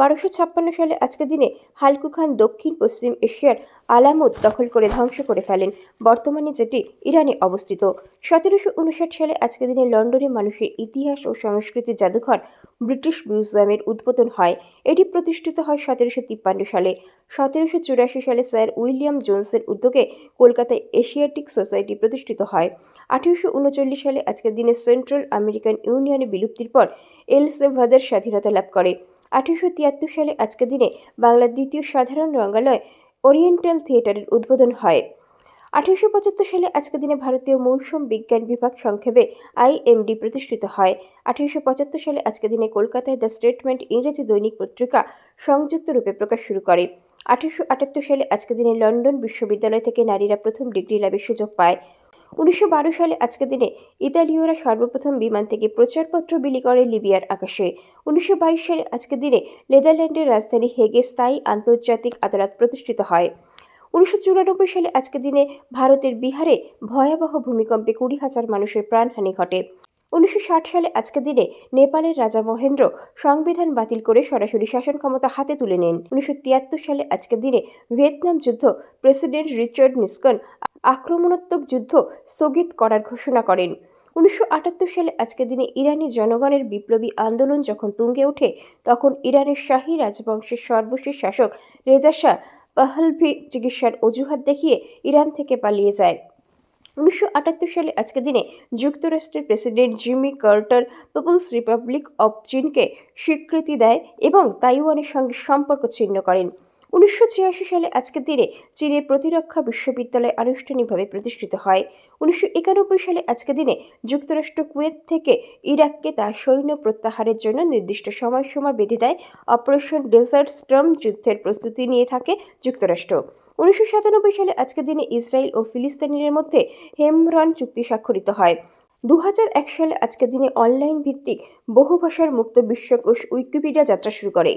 বারোশো ছাপ্পান্ন সালে আজকের দিনে হালকু খান দক্ষিণ পশ্চিম এশিয়ার আলামুদ দখল করে ধ্বংস করে ফেলেন। বর্তমানে যেটি ইরানে অবস্থিত। সতেরোশো উনষাট সালে আজকের দিনে লন্ডনে মানুষের ইতিহাস ও সংস্কৃতির জাদুঘর ব্রিটিশ মিউজিয়ামের উদ্বোধন হয়। এটি প্রতিষ্ঠিত হয় সতেরোশো তিপ্পান্ন সালে। সতেরোশো চুরাশি সালে স্যার উইলিয়াম জোনসের উদ্যোগে কলকাতায় এশিয়াটিক সোসাইটি প্রতিষ্ঠিত হয়। আঠেরোশো উনচল্লিশ সালে আজকের দিনে সেন্ট্রাল আমেরিকান ইউনিয়নে বিলুপ্তির পর এল সেভাদের স্বাধীনতা লাভ করে। আঠেরোশো তিয়াত্তর সালে আজকের দিনে বাংলার দ্বিতীয় সাধারণ রঙ্গালয় ওরিয়েন্টাল থিয়েটারের উদ্বোধন হয়। আঠেরোশো পঁচাত্তর সালে আজকের দিনে ভারতীয় মৌসুম বিজ্ঞান বিভাগ সংক্ষেপে আইএমডি প্রতিষ্ঠিত হয়। আঠেরোশো পঁচাত্তর সালে আজকের দিনে কলকাতায় দ্য স্টেটমেন্ট ইংরেজি দৈনিক পত্রিকা সংযুক্ত রূপে প্রকাশ শুরু করে। আঠেরোশো আটাত্তর সালে আজকের দিনে লন্ডন বিশ্ববিদ্যালয় থেকে নারীরা প্রথম ডিগ্রি লাভের সুযোগ পায়। উনিশশো বারো সালে আজকের দিনে ইতালীয়রা সর্বপ্রথম বিমান থেকে প্রচারপত্র বিলি করে লিবিয়ার আকাশে। উনিশশো বাইশ সালে আজকের দিনে নেদারল্যান্ডের রাজধানী হেগে স্থায়ী আন্তর্জাতিক আদালত প্রতিষ্ঠিত হয়। উনিশশো চুরানব্বই সালে আজকের দিনে ভারতের বিহারে ভয়াবহ ভূমিকম্পে কুড়ি হাজার মানুষের প্রাণহানি ঘটে। উনিশশো ষাট সালে আজকের দিনে নেপালের রাজা মহেন্দ্র সংবিধান বাতিল করে সরাসরি শাসন ক্ষমতা হাতে তুলে নেন। উনিশশো তিয়াত্তর সালে আজকের দিনে ভিয়েতনাম যুদ্ধ প্রেসিডেন্ট রিচার্ড নিসকন আক্রমণাত্মক যুদ্ধ স্থগিত করার ঘোষণা করেন। উনিশশো আটাত্তর সালে আজকের দিনে ইরানি জনগণের বিপ্লবী আন্দোলন যখন তুঙ্গে ওঠে, তখন ইরানের শাহী রাজবংশের সর্বশেষ শাসক রেজা শাহ পাহলভি চিকিৎসার অজুহাত দেখিয়ে ইরান থেকে পালিয়ে যায়। উনিশশো আটাত্তর সালে আজকের দিনে যুক্তরাষ্ট্রের president Jimmy Carter People's Republic of চীনকে স্বীকৃতি দেয় এবং তাইওয়ানের সঙ্গে সম্পর্ক ছিন্ন করেন। উনিশশো ছিয়াশি সালে আজকের দিনে চীনের প্রতিরক্ষা বিশ্ববিদ্যালয় আনুষ্ঠানিকভাবে প্রতিষ্ঠিত হয়। উনিশশো একানব্বই সালে আজকের দিনে যুক্তরাষ্ট্র কুয়েত থেকে ইরাককে তার সৈন্য প্রত্যাহারের জন্য নির্দিষ্ট সময়সীমা বেঁধে দেয়। অপারেশন ডেজার্ট স্ট্রম যুদ্ধের প্রস্তুতি নিয়ে থাকে যুক্তরাষ্ট্র। উনিশশো সাতানব্বই সালে আজকের দিনে ইসরায়েল ও ফিলিস্তিনিদের মধ্যে হেমরন চুক্তি স্বাক্ষরিত হয়। দু এক সালে আজকের দিনে অনলাইন ভিত্তিক বহু ভাষার মুক্ত বিশ্বকোষ উইকিপিডিয়া যাত্রা শুরু করে।